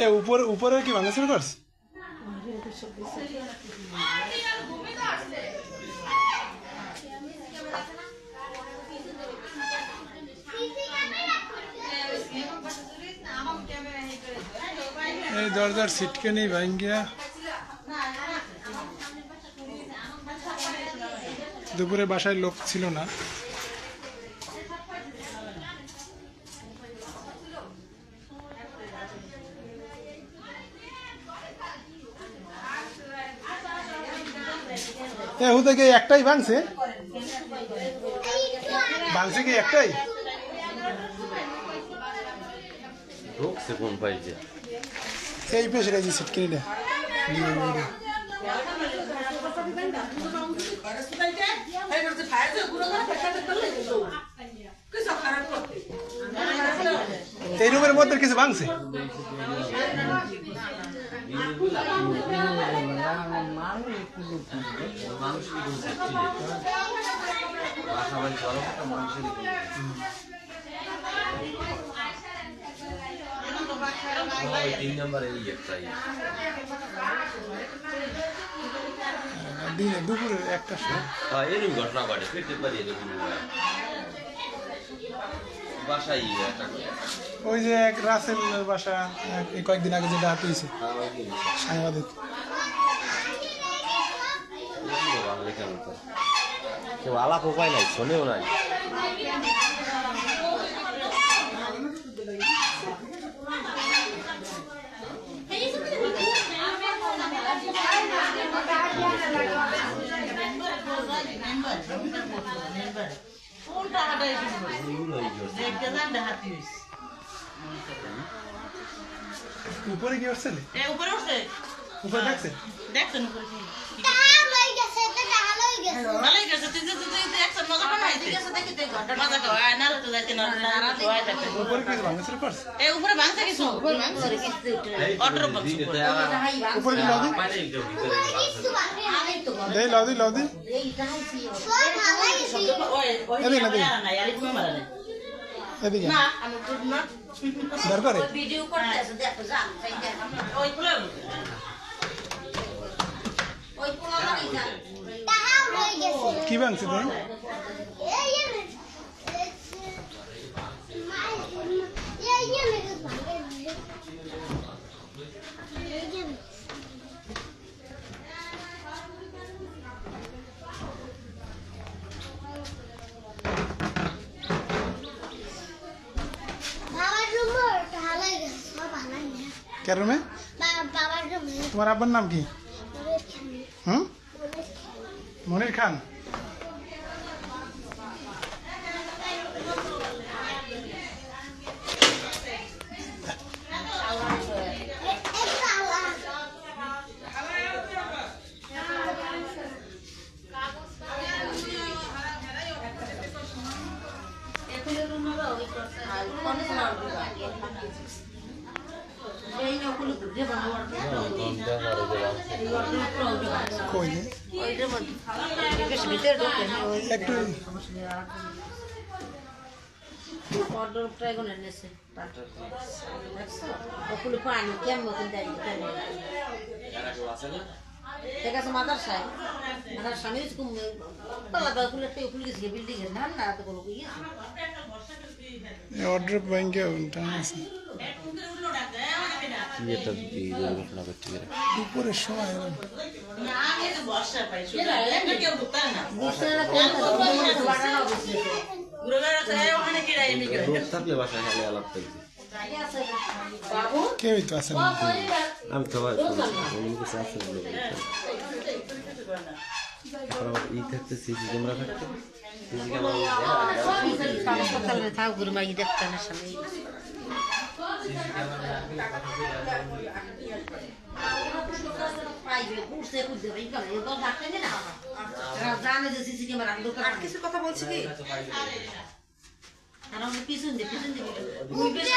এ উপরে উপরে কি ভাঙা শুরু করছে এই দরজার সিটকে নেই ভাঙ্গিয়া দুপুরে বাসায় লোক ছিল না এ হুতে কি একটাই ভাঙছে। ভাঙছে কি একটাই? ঢুকছে কোন পাইছে। এই পেশে গেছি সিট কিনে নে। এই রুমের মধ্যে কিছু ভাঙছে মানুষ কি ঢুকছে বাসা বাড়ি চলো একটা মানুষের ওই তিন নম্বর এই একটাই দিনে দুপুরে একটা সময় হ্যাঁ এরকম ঘটনা ঘটে পেতে পারি এরকম। বাসাই একটা ওই যে এক রাসেল বাসা কয়েকদিন আগে যেটা হাত হয়েছে হ্যাঁ। সাংবাদিক এগুলো বাংলা কেমন তো? কেউ আলাপ উপায় নাই শোনেও নাই। উপরে কি হচ্ছে উপরে উঠছে। উপরে দেখছে? দেখছেন উপরে কি টাহাল হয়ে গেছে এটা টাহাল হয়ে গেছে ভালোই গেছে তুই তুই তুই তুই একসাথে মজা বানাইছে মজা তো হয় না তো যাইতে না হয় থাকে উপরে কিছু ভাঙা শুরু এ উপরে ভাঙছে কিছু? এই তো অটোর বক্স দিনে তো উপরে কি লাউদি? পারে একটু ভিতরে বাসা। দেই লাউদি লাউদি। সব ভালোই গেছে ওই ওই এদিকে না, এদিকে। না ইয়ালি তুমি মারা না এদিকে। না আমি তো না। দরকারে ভিডিও করতেছে দেখো যা ওই ফুলে ওই হয়ে গেছে কি ভাঙছে তাই এই এই এই এই মেরে ভাঙে বাবার রুমে টাহাল হয়ে গেছে সব ভাঙাই না কে রুমে বা- বাবার রুমে তোমার আব্বার নাম কি মনের খানে হুম মনের খান। একটা আলাদা একটু অর্ডারটা এখন এনেছে দেখছ? ওগুলো পানি কেমন মতন দেয় আছে? ঠিক আছে মাদারসায়। মাদারসা আমি পাল্লা দাও ফুলে একটা ফুল গেছে বিল্ডিং এর না না তো কোনো অর্ডার ব্যাংকে আছে কি একটা এই দুর্ঘটনা ঘটছে এরা। দুপুরের সময় আমি তো ই থাকতে সিসি ক্যামেরা থাকতে। সিসি ক্যামেরা থাক ঘুরে মাগি দেখতে না সামনে জানে যে সিসি ক্যামেরা দোকান আর কিছু কথা বলছি কি? আর আমরা পিছন দিয়ে পিছন দিয়ে মুই বেশ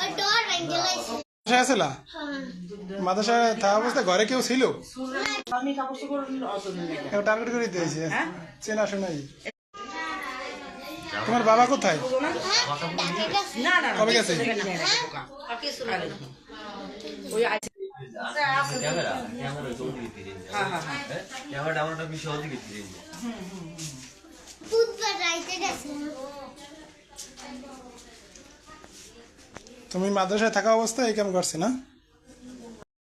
ওই ডর ভেঙে লাইছে মাদ্রাসায় থাকা অবস্থায় ঘরে কেউ ছিল টার্গেট করে দিতে হয়েছে। চেনা শোনাই। তোমার বাবা কোথায়? কবে গেছে? তুমি মাদ্রাসায় থাকা অবস্থায় এই কাম করছি না?